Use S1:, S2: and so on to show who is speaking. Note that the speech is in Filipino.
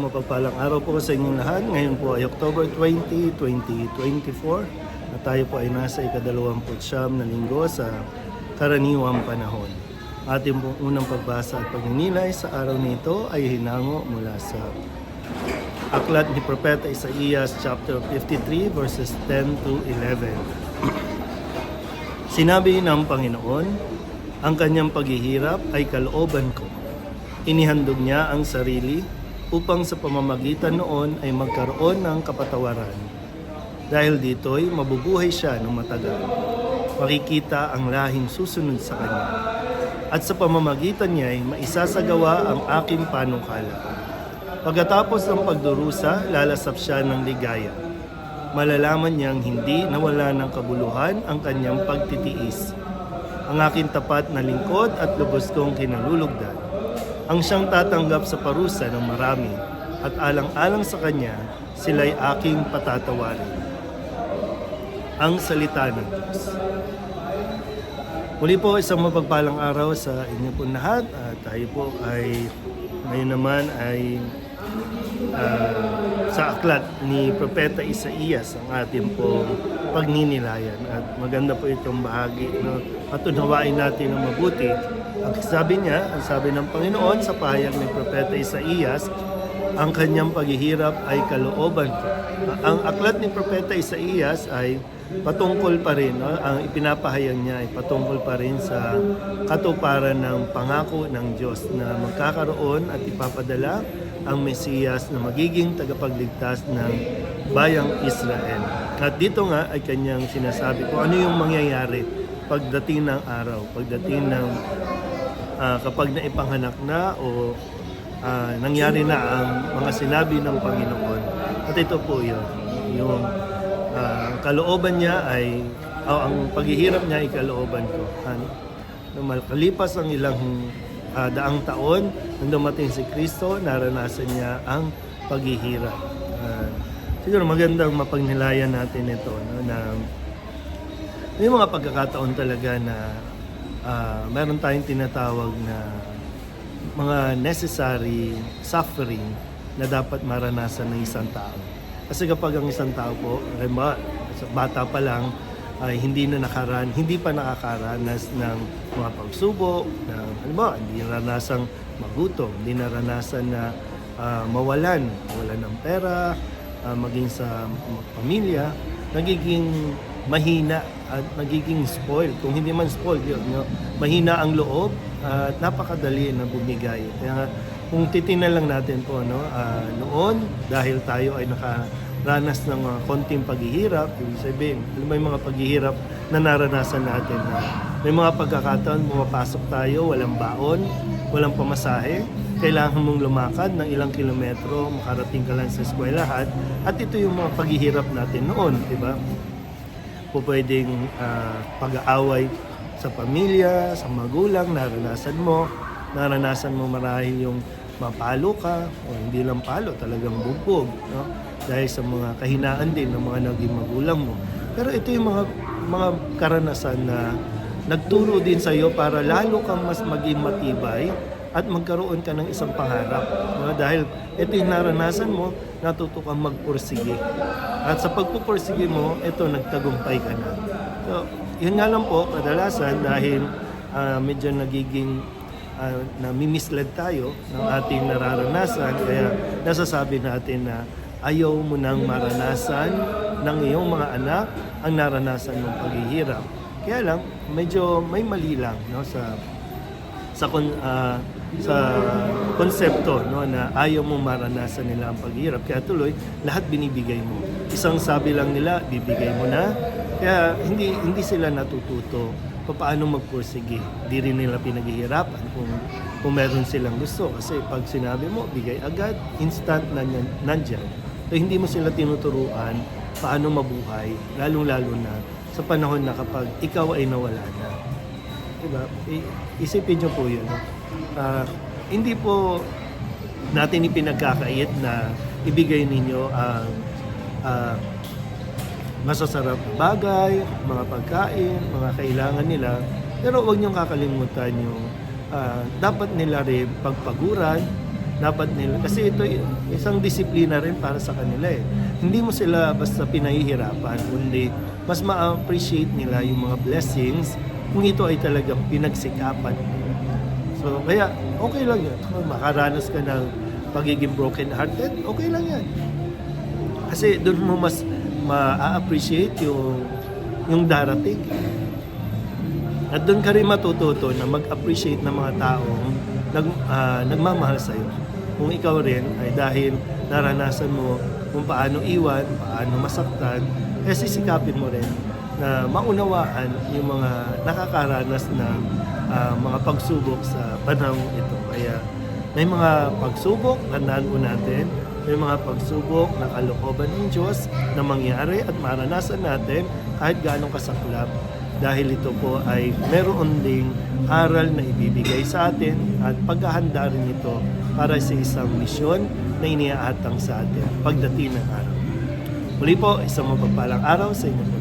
S1: mapagpalang araw po sa inyong lahat. Ngayon po ay October 20, 2024 na tayo po ay nasa ikadalawamput siyam na linggo sa karaniwang panahon. Ating pong unang pagbasa at pagninilay sa araw nito ay hinango mula sa Aklat ni Propeta Isaías chapter 53 verses 10 to 11. Sinabi ng Panginoon, ang kanyang paghihirap ay kalooban ko. Inihandog niya ang sarili upang sa pamamagitan noon ay magkaroon ng kapatawaran. Dahil dito'y mabubuhay siya ng matagal. Makikita ang lahing susunod sa kanya. At sa pamamagitan niya ay maisasagawa ang aking panukala. Pagkatapos ng pagdurusa, lalasap siya ng ligaya. Malalaman niyang hindi nawala ng kabuluhan ang kanyang pagtitiis. Ang aking tapat na lingkod at lubos kong kinalulugdan. Ang siyang tatanggap sa parusa ng marami at alang-alang sa kanya, sila'y aking patatawarin. Ang salita ng Diyos. Muli po isang mapagpalang araw sa inyo po lahat at tayo po ay ngayon naman ay ah, sa aklat ni Propeta Isaías ang ating po pagninilayan at maganda po itong bahagi no? patunawain natin ng mabuti ang sabi niya, ang sabi ng Panginoon sa pahayag ni Propeta Isaías ang kanyang paghihirap ay kalooban ko. Ang aklat ni Propeta Isaías ay patungkol pa rin, no? ang ipinapahayag niya ay patungkol pa rin sa katuparan ng pangako ng Diyos na magkakaroon at ipapadala ang Mesiyas na magiging tagapagligtas ng bayang Israel. At dito nga ay kanyang sinasabi kung ano yung mangyayari pagdating ng araw, pagdating ng ah, kapag naipanghanak na o ah, nangyari na ang mga sinabi ng Panginoon. At ito po yun, yung ang kalooban niya ay, o ang paghihirap niya ay kalooban ko. Ano? Nung makalipas ang ilang ah, daang taon, nung dumating si Kristo, naranasan niya ang paghihirap. Ah, siguro magandang mapagnilayan natin ito no, na may mga pagkakataon talaga na ah, meron tayong tinatawag na mga necessary suffering na dapat maranasan ng isang tao. Kasi kapag ang isang tao po, bata pa lang, ay hindi na nakaran, hindi pa nakakaranas ng mga pagsubok, ng halimbawa, hindi naranasang magutom, hindi naranasan na ah, mawalan, mawalan ng pera, ah, maging sa pamilya, nagiging mahina at nagiging spoiled. Kung hindi man spoiled, yun, no? mahina ang loob at napakadali na bumigay. Kaya kung titingnan lang natin po, no, ah, noon, dahil tayo ay nakaranas ng mga konting paghihirap, ibig sabihin, may mga paghihirap na naranasan natin na may mga pagkakataon, pumapasok tayo, walang baon, walang pamasahe, kailangan mong lumakad ng ilang kilometro, makarating ka lang sa eskwelahan, at ito yung mga paghihirap natin noon, di ba? Po pwedeng ah, pag-aaway sa pamilya, sa magulang, naranasan mo. Naranasan mo marahil yung mapalo ka, o hindi lang palo, talagang bugbog. No? Dahil sa mga kahinaan din ng mga naging magulang mo. Pero ito yung mga, mga karanasan na nagturo din sa iyo para lalo kang mas maging matibay at magkaroon ka ng isang pangarap. No? Dahil ito yung naranasan mo, natuto kang magpursige. At sa pagpupursige mo, ito, nagtagumpay ka na. So, yun nga lang po, kadalasan dahil ah, medyo nagiging uh, nami-misled tayo ng ating nararanasan, kaya nasasabi natin na ayaw mo nang maranasan ng iyong mga anak ang naranasan mong paghihirap. Kaya lang, medyo may mali lang no, sa sa ah, sa konsepto no na ayaw mong maranasan nila ang paghihirap kaya tuloy lahat binibigay mo isang sabi lang nila bibigay mo na kaya hindi hindi sila natututo paano magpursige di rin nila pinaghihirapan kung kung meron silang gusto kasi pag sinabi mo bigay agad instant na nan- nandyan so hindi mo sila tinuturuan paano mabuhay lalong lalo na sa panahon na kapag ikaw ay nawala na Diba? I- isipin nyo po yun. no? Ah, hindi po natin ipinagkakait na ibigay ninyo ang ah, masasarap na bagay, mga pagkain, mga kailangan nila. Pero huwag niyong kakalimutan yung ah, dapat nila rin pagpaguran dapat nila, kasi ito isang disiplina rin para sa kanila eh. Hindi mo sila basta pinahihirapan, kundi mas ma-appreciate nila yung mga blessings kung ito ay talagang pinagsikapan. So, kaya okay lang yan. Kung makaranas ka ng pagiging broken-hearted, okay lang yan. Kasi doon mo mas ma-appreciate yung, yung darating. At doon ka rin matututo na mag-appreciate ng mga taong nag, ah, nagmamahal sa iyo. Kung ikaw rin ay dahil naranasan mo kung paano iwan, paano masaktan, eh sisikapin mo rin na maunawaan yung mga nakakaranas ng ah, mga pagsubok sa panahon ito. Kaya may mga pagsubok, tandaan po natin, may mga pagsubok na kalooban ng Diyos na mangyari at maranasan natin kahit gaano kasaklap dahil ito po ay meron ding aral na ibibigay sa atin at paghahanda rin ito para sa isang misyon na iniaatang sa atin pagdating ng araw. Muli po, isang mapagpalang araw sa inyo po.